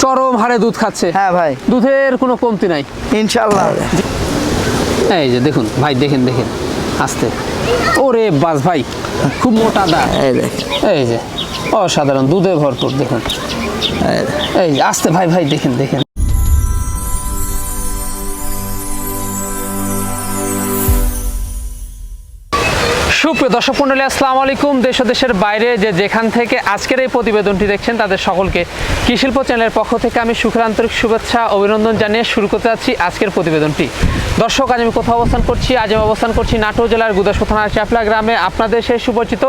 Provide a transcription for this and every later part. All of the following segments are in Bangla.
চরম হারে দুধ খাচ্ছে। হ্যাঁ ভাই। দুধের কোনো কমতি নাই। ইনশাল্লাহ এই যে দেখুন ভাই দেখেন দেখেন আস্তে। ওরে বাস ভাই খুব মোটা দা এই যে অসাধারণ দুধে ভরপুর দেখুন। এই। আস্তে ভাই ভাই দেখেন দেখেন। সুপ্রিয় দর্শক মন্ডলী, আসসালামু আলাইকুম। দেশ দেশের বাইরে যে যেখান থেকে আজকের এই প্রতিবেদনটি দেখছেন, তাদের সকলকে কৃষিল্প চ্যানেলের পক্ষ থেকে আমি সুখের আন্তরিক শুভেচ্ছা, অভিনন্দন জানিয়ে শুরু করতে যাচ্ছি আজকের প্রতিবেদনটি। দর্শক, আজ আমি কোথাও অবস্থান করছি? আজ আমি অবস্থান করছি নাটোর জেলার গুদাসপুর থানার চাপলা গ্রামে। আপনাদের সেই সুপরিচিত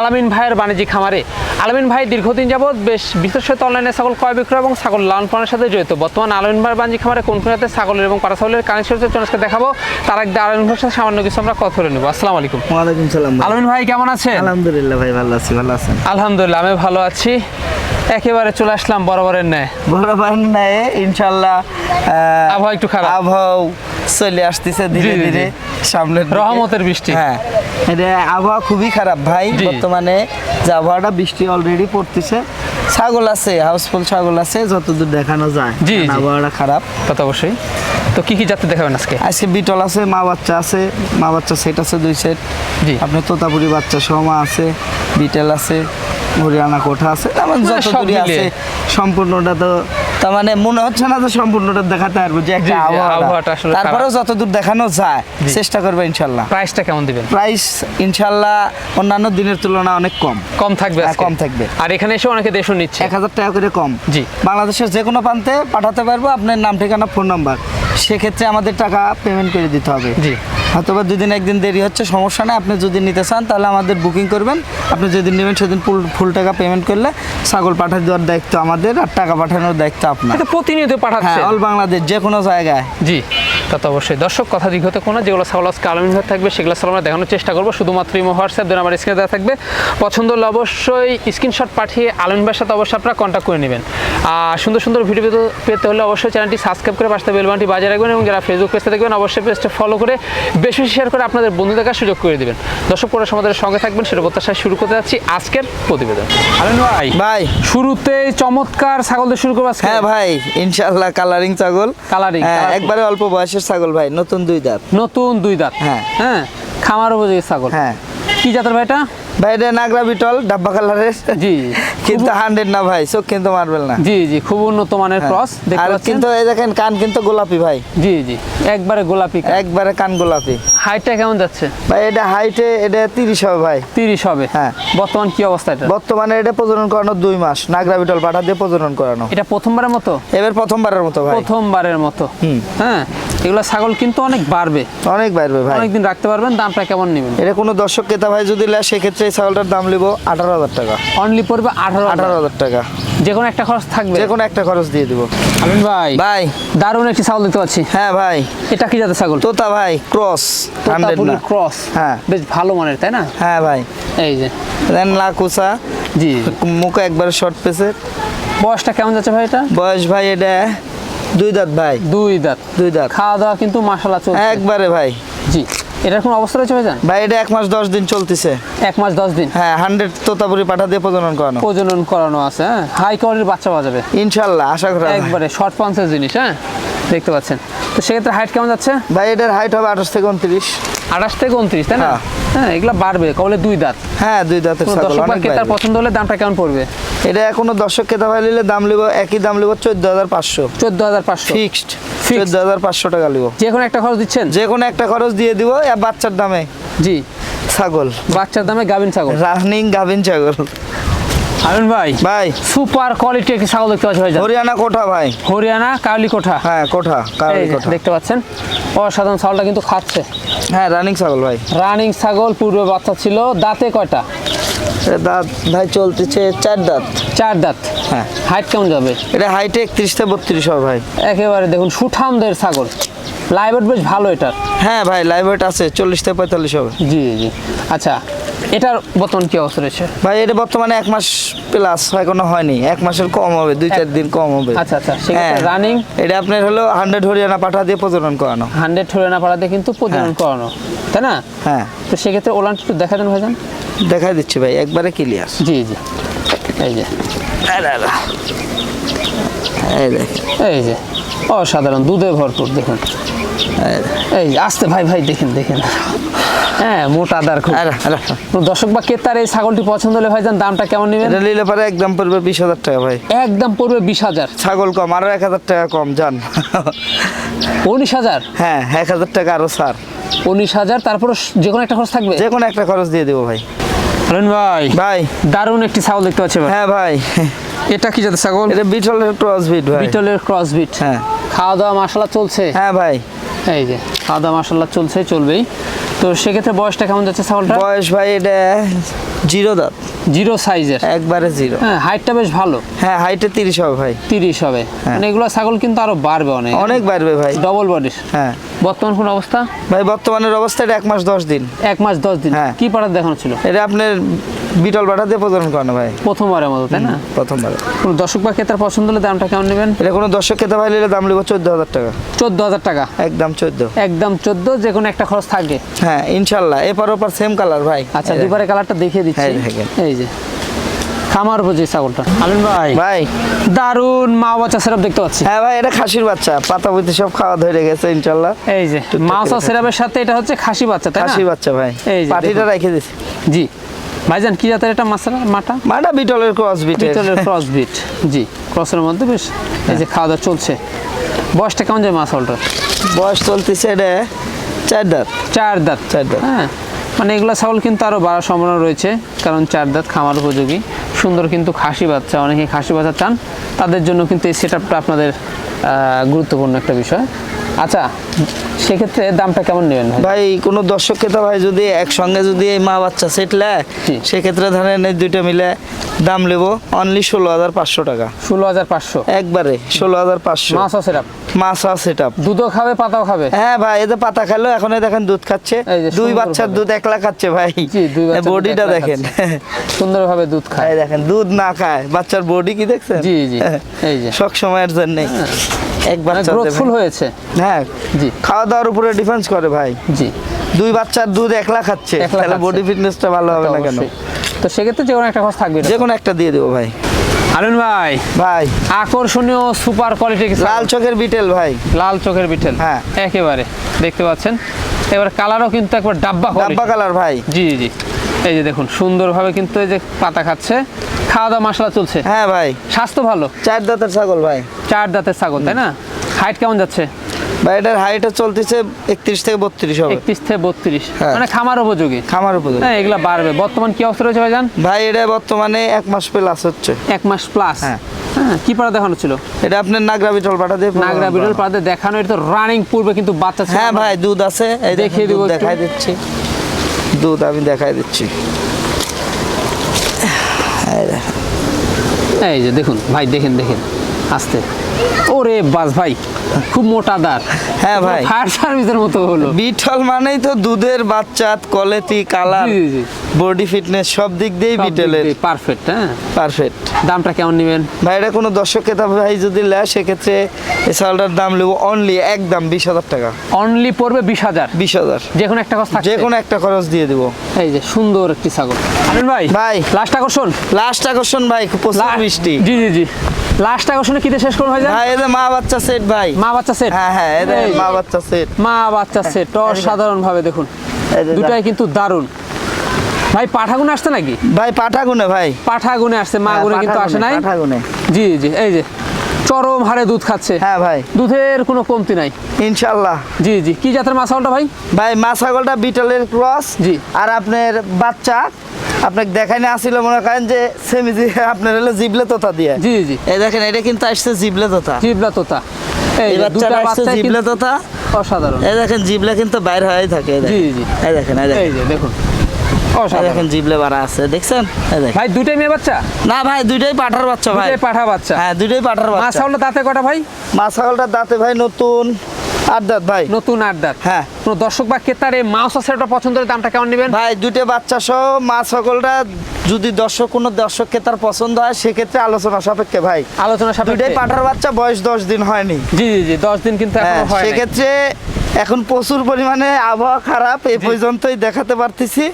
আলামিন ভাইয়ের বাণিজ্যিক খামারে। আলামিন ভাই, দীর্ঘদিন যাবৎ বেশ বিশেষত অনলাইনে ছাগল ক্রয়, বিক্রয় এবং ছাগল লালন পালনের সাথে জড়িত। বর্তমান আলামিন ভাইয়ের বাণিজ্যিক খামারে কোন কোন জাতের ছাগলের এবং পাড়া ছাগলের কানেকশন দেখাবো। তার আগে আলামিন ভাইয়ের সাথে সামান্য কিছু আমরা কথা বলে নেব। আসসালামু আলাইকুম। ওয়ালাইকুম। আলমিন ভাই কেমন আছেন? আলহামদুলিল্লাহ ভাই ভালো আছি ভালো আছেন? আলহামদুলিল্লাহ আমি ভালো আছি। একেবারে চলে আসলাম বরাবরের ন্যায়। ভাই নাই ইনশাল্লাহ আবহাওয়া একটু খারাপ। আবহাওয়া চলে আসতেছে ধীরে ধীরে সামনে। রহমতের বৃষ্টি। হ্যাঁ এটা আবহাওয়া খুবই খারাপ ভাই। বর্তমানে যে আবহাওয়াটা বৃষ্টি অলরেডি পড়তেছে ছাগল আছে হাউসফুল ছাগল আছে যতদূর দেখানো যায়। জি, আবহাওয়াটা খারাপ। তো অবশ্যই। তো কি কি জাতি দেখাবেন আজকে? আজকে বিটল আছে মা বাচ্চা আছে মা বাচ্চা সেট আছে দুই সেট জি। আপনার তোতাপুরি বাচ্চা সমা আছে বিটেল আছে হরিয়ানা কোঠা আছে তেমন মানে আছে সম্পূর্ণটা তো তার মানে মনে হচ্ছে না যে সম্পূর্ণটা দেখাতে পারব যে একটা আবহাওয়াটা। আবহাওয়াটা আসলে তারপরেও যতদূর দেখানো যায় চেষ্টা করবে ইনশাল্লাহ। প্রাইসটা কেমন দিবেন? প্রাইস ইনশাল্লাহ অন্যান্য দিনের তুলনায় অনেক কম। কম থাকবে হ্যাঁ, কম থাকবে। আর এখানে এসে অনেকে দেশও নিচ্ছে। এক হাজার টাকা করে কম। জি। বাংলাদেশের যে কোনো প্রান্তে পাঠাতে পারব আপনার নাম ঠিকানা ফোন নাম্বার। সেক্ষেত্রে আমাদের টাকা পেমেন্ট করে দিতে হবে। জি। হয়তো বা দুদিন একদিন দেরি হচ্ছে সমস্যা নেই। আপনি যদি নিতে চান তাহলে আমাদের বুকিং করবেন। আপনি যেদিন নেবেন সেদিন ফুল ফুল টাকা পেমেন্ট করলে ছাগল পাঠিয়ে দেওয়ার দায়িত্ব আমাদের আর টাকা পাঠানোর দায়িত্ব আপনার। প্রতিনিয়ত পাঠাচ্ছে। অল বাংলাদেশ যে কোনো জায়গায়। জি। তা তো অবশ্যই। দর্শক কথা দিক হতে কোনো যেগুলো ছাগল আজকে আলমিন হয়ে থাকবে সেগুলো ছাগল আমরা দেখানোর চেষ্টা করব। শুধুমাত্র ইমো হোয়াটসঅ্যাপ দুই নাম্বার স্ক্রিনে দেওয়া থাকবে। পছন্দ হলে অবশ্যই স্ক্রিনশট পাঠিয়ে আলমিন ভাইয়ের সাথে অবশ্যই আপনারা কন্ট্যাক্ট করে নেবেন। আর সুন্দর সুন্দর ভিডিও পেতে- হলে অবশ্যই চ্যানেলটি সাবস্ক্রাইব করে পাশে বেলবানটি বাজায় রাখবেন এবং যারা ফেসবুক পেজটা দেখবেন অবশ্যই পেজটা ফলো করে বেশি বেশি শেয়ার করে আপনাদের বন্ধু দেখার সুযোগ করে দেবেন। দর্শক পরে আমাদের সঙ্গে থাকবেন সেটা প্রত্যাশায় শুরু করতে যাচ্ছি আজকের প্রতিবেদন। আলমিন ভাই ভাই। শুরুতেই চমৎকার ছাগল দিয়ে শুরু করব হ্যাঁ ভাই ইনশাল্লাহ কালারিং ছাগল। কালারিং হ্যাঁ একবারে অল্প বয়সের ছাগল ভাই নতুন দুই দাঁত। নতুন দুই দাঁত। হ্যাঁ। হ্যাঁ খামার উপযোগী ছাগল। হ্যাঁ। কি জাতের ভাইটা ভাই এটা নাগরা বিটল ডাব্বা কালারের। জি। কিন্তু হান্ড্রেড না ভাই চোখ কিন্তু মারবেল না। জি জি খুব উন্নত মানের হ্যাঁ। ক্রস আর কিন্তু এই দেখেন কান কিন্তু গোলাপি ভাই। জি জি একবারে গোলাপি একবারে কান গোলাপি। হাইটটা কেমন যাচ্ছে? ভাই এটা হাইটে এটা তিরিশ হবে ভাই। তিরিশ হবে। হ্যাঁ। বর্তমান কি অবস্থা এটা? বর্তমানে এটা প্রজনন করানো দুই মাস। নাগরা বিটল পাঠা দিয়ে প্রজনন করানো। এটা প্রথমবারের মতো? এবার প্রথমবারের মতো ভাই। প্রথমবারের মতো। হ্যাঁ এগুলো ছাগল কিন্তু অনেক বাড়বে। অনেক বাড়বে ভাই। অনেকদিন রাখতে পারবেন দামটা কেমন নেবেন? এটা কোনো দর্শক ক্রেতা ভাই যদি নেয় সেক্ষেত্রে এই ছাগলটার দাম লিব আঠারো হাজার টাকা। অনলি পড়বে আঠারো আঠারো হাজার টাকা। যে কোনো একটা খরচ থাকবে। যে কোনো একটা খরচ দিয়ে দিব। আমিন ভাই। ভাই। দারুণ একটি ছাগল দেখতে পাচ্ছি। হ্যাঁ ভাই। এটা কি জাতের ছাগল? তোতা ভাই ক্রস। Hundred cross. হ্যাঁ। বেশ ভালো মানের তাই না? হ্যাঁ ভাই। এই যে। দেন লাকুসা জি। মুখ একবারে শর্ট পেসে বয়সটা কেমন যাচ্ছে ভাই এটা? বয়স ভাই এটা দুই দাঁত ভাই। দুই দাঁত। দুই দাঁত। খাওয়া দাওয়া কিন্তু মাসালা চলছে। একবারে ভাই। জি। এটার কোন অবস্থা রয়েছে ভাইজান? ভাই এটা এক মাস দশ দিন চলতেছে। এক মাস দশ দিন? হ্যাঁ হান্ড্রেড তোতাপুরি পাঠা দিয়ে প্রজনন করানো। প্রজনন করানো আছে হ্যাঁ? হাই কোয়ালিটির বাচ্চা পাওয়া যাবে। ইনশাল্লাহ আশা করা একবারে শর্ট পাঞ্চের জিনিস হ্যাঁ? দেখতে পাচ্ছেন। তো সেক্ষেত্রে হাইট কেমন যাচ্ছে? ভাই এটার হাইট হবে আঠাশ থেকে উনত্রিশ। আঠাশ থেকে উনত্রিশ তাই না? হ্যাঁ। হ্যাঁ এগুলো বাড়বে কবলে দুই দাঁত। হ্যাঁ দুই দাঁতের ছাগল দর্শক বা ক্রেতার। পছন্দ হলে দামটা কেমন পড়বে? এটা কোনো দর্শক ক্রেতা ভাই নিলে দাম লিব একই দাম লিব চোদ্দ হাজার পাঁচশো। চোদ্দ হাজার পাঁচশো। Fixed Fixed। চোদ্দ হাজার পাঁচশো টাকা লিব। যে কোনো একটা খরচ দিচ্ছেন? যে কোনো একটা খরচ দিয়ে দিব বাচ্চার দামে। জি। ছাগল। বাচ্চার দামে গাভিন ছাগল। রানিং গাভিন ছাগল। আমিন ভাই ভাই। সুপার কোয়ালিটি একটি ছাগল দেখতে পাচ্ছি ভাইজান। হরিয়ানা কোঠা ভাই। হরিয়ানা কাউলি কোঠা। হ্যাঁ কোঠা যে, কোঠা। দেখতে পাচ্ছেন? অসাধারণ ছাগলটা কিন্তু খাচ্ছে। হ্যাঁ রানিং ছাগল ভাই। রানিং ছাগল পূর্বে বাচ্চা ছিল দাঁতে কয়টা? দাঁত ভাই চলতেছে চার দাঁত। চার দাঁত। হ্যাঁ। হাইট কেমন যাবে? এটা হাইটে একত্রিশ থেকে বত্রিশ হবে ভাই। একেবারে দেখুন সুঠামদের ছাগল। লাইভেট বেশ ভালো এটার। হ্যাঁ ভাই লাইভ আছে চল্লিশ থেকে পঁয়তাল্লিশ হবে। জি জি। আচ্ছা এটার বর্তমান কি অবস্থা রয়েছে? ভাই এটা বর্তমানে এক মাস প্লাস এখনও হয়নি। এক মাসের কম হবে দুই চার দিন কম হবে। আচ্ছা আচ্ছা সেক্ষেত্রে হ্যাঁ। রানিং এটা আপনার হলো হান্ড্রেড হরিয়ানা পাঠা দিয়ে প্রজনন করানো। হান্ড্রেড হরিয়ানা পাঠা দিয়ে কিন্তু প্রজনন হ্যাঁ। করানো তাই না? হ্যাঁ। তো সেক্ষেত্রে ওলানটা একটু দেখা দেন ভাইজান। দেখাই দিচ্ছি ভাই একবারে ক্লিয়ার জি জি। এই যে। এই এই যে। অসাধারণ দুধে ভরপুর দেখুন। এই আস্তে ভাই ভাই দেখেন দেখেন। হ্যাঁ মোটা আদার খুব। আরে, আরে, দর্শক বা ক্রেতার এই ছাগলটি পছন্দ হলে ভাইজান দামটা কেমন নেবেন? এটা নিলে পরে একদম পড়বে বিশ হাজার টাকা ভাই। একদম পড়বে বিশ হাজার। ছাগল কম আরও এক হাজার টাকা কম যান উনিশ হাজার? হ্যাঁ এক হাজার টাকা আরও স্যার উনিশ হাজার তারপর যে কোনো একটা খরচ থাকবে? যে কোনো একটা খরচ দিয়ে দেবো ভাই। হারুন ভাই ভাই। দারুণ একটি ছাগল দেখতে পাচ্ছি এবার। হ্যাঁ ভাই। এটা কি জাতের ছাগল? এটা বিটলের ক্রস বিট ভাই। বিটলের ক্রসবিট হ্যাঁ। খাওয়া দাওয়া মশলা চলছে। হ্যাঁ ভাই। এই যে খাওয়া দাওয়া মশলা চলছে চলবেই। তো সেক্ষেত্রে বয়সটা কেমন যাচ্ছে ছাগলটা বয়স ভাই এটা জিরো দাঁত। জিরো সাইজের? একবারে জিরো। হ্যাঁ হাইটটা বেশ ভালো। হ্যাঁ হাইটে তিরিশ হবে ভাই। তিরিশ হবে। মানে এগুলো ছাগল কিন্তু আরও বাড়বে অনেক। অনেক বাড়বে ভাই। ডবল বডির হ্যাঁ। বর্তমান কোন অবস্থা? ভাই বর্তমানের অবস্থা এটা এক মাস দশ দিন। এক মাস দশ দিন। হ্যাঁ। কি পাড়ার দেখানো ছিল? এটা আপনার বিটল বাটা দিয়ে প্রদান করানো ভাই। প্রথমবারের মতো তাই না? প্রথমবার কোনো দর্শক বা ক্রেতার পছন্দ হলে দামটা কেমন নেবেন? এটা কোনো দর্শক খেতে ভাই নিলে দাম নেব চোদ্দ হাজার টাকা। চোদ্দ হাজার টাকা? একদম চোদ্দ। একদম চোদ্দ যে কোনো একটা খরচ থাকবে? হ্যাঁ ইনশাল্লাহ এপার ওপার সেম কালার ভাই। আচ্ছা দুবারে কালারটা দেখিয়ে দিচ্ছি। এই এই যে খামার বুঝি ছাগলটা। আমিন ভাই। ভাই। দারুণ মা বাচ্চা সেরাপ দেখতে পাচ্ছি। হ্যাঁ ভাই এটা খাসির বাচ্চা পাতা পুঁতি সব খাওয়া ধরে গেছে ইনশাল্লাহ এই যে টুকটাক মাউসা করে সাথে এটা হচ্ছে খাসি বাচ্চা তাই না? খাসি বাচ্চা ভাই। এই যে পাটিটা রেখে দিছি। জি। ভাইজান কি জাতের এটা মাছরা মাটা? মাটা বিটলের ক্রস বিট বিটলের ক্রস বিট জি ক্রসের মধ্যে বেশ এই যে খাওয়া দাওয়া চলছে। বয়সটা কেমন যায় মাছ হলটার? বয়স চলতেছে এটা চার দাঁত। চার দাঁত। চার দাঁত। হ্যাঁ মানে এগুলো ছাগল কিন্তু আরও বাড়ার সম্ভাবনা রয়েছে কারণ চার দাঁত খামার উপযোগী। সুন্দর কিন্তু খাসি বাচ্চা অনেকে খাসি বাচ্চা চান। তাদের জন্য কিন্তু এই সেট আপনাদের গুরুত্বপূর্ণ একটা বিষয়। আচ্ছা সেক্ষেত্রে দামটা কেমন নেবেন ভাই? কোনো দর্শক খেতে ভাই যদি একসঙ্গে যদি এই মা বাচ্চা সেট জি। সেক্ষেত্রে ধরেন এই দুইটা মিলে দাম নেব অনলি ষোলো হাজার পাঁচশো টাকা। ষোলো হাজার পাঁচশো? একবারে ষোলো হাজার পাঁচশো। মাছ আছে রাপ মাছ সেট আপ দুধও খাবে পাতাও খাবে? হ্যাঁ ভাই এতে পাতা খেলো এখন দেখেন দুধ খাচ্ছে। দুই বাচ্চার দুধ একলা খাচ্ছে ভাই। বডিটা দেখেন। সুন্দরভাবে দুধ খায়। দেখেন দুধ না খায় বাচ্চার বডি কি দেখছেন? জি, জি, এই যে। সব সময়ের জন্য এক বাচ্চা গ্রোথফুল হয়েছে। হ্যাঁ জি। খাওয়া দাওয়ার উপরে ডিফেন্স করে ভাই। জি। দুই বাচ্চার দুধ একলা খাচ্ছে। একলা তাহলে বডি ফিটনেসটা ভালো হবে না কেন? তো সেক্ষেত্রে যে কোনো একটা খরচ থাকবে যে কোনো একটা দিয়ে দেবো ভাই। আরুন ভাই। ভাই। আকর্ষণীয় সুপার কোয়ালিটি লাল চোখের বিটেল ভাই। লাল চোখের বিটেল। হ্যাঁ। একেবারে। দেখতে পাচ্ছেন? এবার কালারও কিন্তু একবার ডাব্বা ডাব্বা কালার ভাই। জি জি এই যে দেখুন সুন্দরভাবে কিন্তু এই যে পাতা খাচ্ছে। খাওয়া দাওয়া মশলা চলছে। হ্যাঁ ভাই। স্বাস্থ্য ভালো? চার দাঁতের ছাগল ভাই। চার দাঁতের ছাগল তাই না? হাইট কেমন যাচ্ছে? ভাই এটার হাইটে চলতেছে একত্রিশ থেকে বত্রিশ হবে। একত্রিশ থেকে বত্রিশ। হ্যাঁ। মানে খামার উপযোগী। খামার উপরে হ্যাঁ এগুলা বাড়বে। বর্তমান কি অবস্থা রয়েছে ভাইজান? ভাই এটা বর্তমানে এক মাস প্লাস হচ্ছে। এক মাস প্লাস হ্যাঁ। হ্যাঁ কি পাড়া দেখানো ছিল? এটা আপনার নাগরা বিটল পাঠা দিয়ে নাগরা বিরল পাড়াতে দেখানো এটা তো রানিং পূর্বে কিন্তু বাচ্চা হ্যাঁ ভাই দুধ আছে। এই দেখিয়ে দিব দেখাই দিচ্ছি। দুধ আমি দেখাই দিচ্ছি। এই যে দেখুন ভাই দেখেন দেখেন। আস্তে ওরে বাস ভাই খুব মোটা দাঁত হ্যাঁ ভাই। ফায়ার সার্ভিসের মতো হলো বিঠল মানেই তো দুধের বাচ্চা কোয়ালিটি কালার। বডি ফিটনেস সব দিক দিয়েই বিটেলের পারফেক্ট হ্যাঁ? পারফেক্ট দামটা কেমন নেবেন? ভাই এটা কোনো দর্শক ক্রেতা ভাই যদি নেয় সেক্ষেত্রে এই চালটার দাম নেব অনলি একদম বিশ হাজার টাকা। অনলি পড়বে বিশ হাজার? বিশ হাজার। যে কোনো একটা খরচ যে কোনো একটা খরচ দিয়ে দিব। এই যে সুন্দর একটি ছাগল। আমিন ভাই ভাই। লাস্ট আকর্ষণ? লাস্ট আকর্ষণ ভাই প্রচুর মিষ্টি। জি জি জি। লাস্ট আকর্ষণে কিতে শেষ করুন ভাই? এদের মা বাচ্চা সেট ভাই। মা বাচ্চা সেট হ্যাঁ হ্যাঁ এদের মা বাচ্চা সেট মা বাচ্চা সেট অসাধারণ ভাবে দেখুন। দুটাই কিন্তু দারুণ। ভাই পাঠাগুনে আসছে নাকি? ভাই পাঠা গুনে ভাই। পাঠা গুনে আসছে মা গুনে কিন্তু আসে নাই? পাঠা গুনে জি জি এই যে চরম হারে দুধ খাচ্ছে। হ্যাঁ ভাই। দুধের কোনো কমতি নাই। ইনশাল্লাহ। জি জি কি জাতের মাছ হলটা ভাই? ভাই মা ছাগলটা বিটলের ক্রস জি। আর আপনার বাচ্চা আপনাকে দেখাইনি আসিল মনে করেন যে সেমি জি আপনার হলো জিবলে তোতা দিয়ে। জি জি। এই দেখেন এটা কিন্তু আসছে জিবলে তোতা। জিবলা তোতা। এই বাচ্চাটা আসছে জিবলে তোতা। অসাধারণ। এই দেখেন জিবলে কিন্তু বাইর হয়ে থাকে। জি, জি। এই দেখেন এই দেখেন। দেখুন। দেখেন জিবলে বাড়া আছে দেখছেন? ভাই দুটাই মেয়ে বাচ্চা? না ভাই দুইটাই পাঠার বাচ্চা ভাই। পাঠা বাচ্চা? হ্যাঁ দুইটাই পাঠার বাচ্চা। হলটা দাঁতে কটা ভাই? মা ছাগলটার দাঁতে ভাই নতুন আট দাঁত ভাই। নতুন আট দাঁত হ্যাঁ। কোনো দর্শক বা ক্রেতার এই মাছ সেটটা পছন্দ হলে দামটা কেমন নেবেন? ভাই দুইটা বাচ্চা সহ মা ছাগলটা যদি দর্শক কোনো দর্শককে তার পছন্দ হয় সেক্ষেত্রে আলোচনা সাপেক্ষে ভাই। আলোচনা সাপেক্ষে। দুইটাই পাঠার বাচ্চা বয়স দশ দিন হয়নি। জি জি জি দশ দিন কিন্তু হ্যাঁ হয় সেক্ষেত্রে এখন প্রচুর পরিমাণে আবহাওয়া খারাপ এই পর্যন্তই দেখাতে পারতেছি।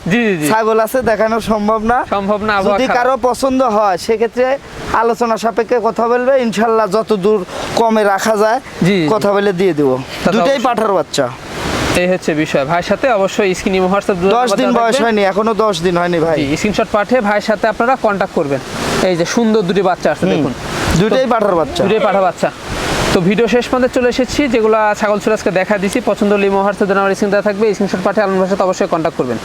ছাগল আছে দেখানো সম্ভব না। সম্ভব না যদি কারও পছন্দ হয় সেক্ষেত্রে আলোচনা সাপেক্ষে কথা বলবে। ইনশাল্লাহ যত দূর কমে রাখা যায় কথা বলে দিয়ে দিব। দুটাই পাঠার বাচ্চা। এই হচ্ছে বিষয়। ভাইয়ের সাথে অবশ্যই স্ক্রিন হোয়াটসঅ্যাপ দশ দিন বয়স হয়নি এখনও দশ দিন হয়নি ভাই। স্ক্রিনশট পাঠিয়ে ভাইয়ের সাথে আপনারা কন্ট্যাক্ট করবেন। এই যে সুন্দর দুটি বাচ্চা আছে দেখুন। দুটাই পাঠার বাচ্চা। দুটোই পাঠা বাচ্চা। তো ভিডিও শেষ পর্যন্ত চলে এসেছি, যেগুলো ছাগল সুরাজকে দেখা দিছি, পছন্দ লিমো হোয়াটসঅ্যাপ আমার স্ক্রিন থাকবে স্ক্রিনশট পাঠিয়ে আলম ভাষাতে অবশ্যই কন্ট্যাক্ট করবেন।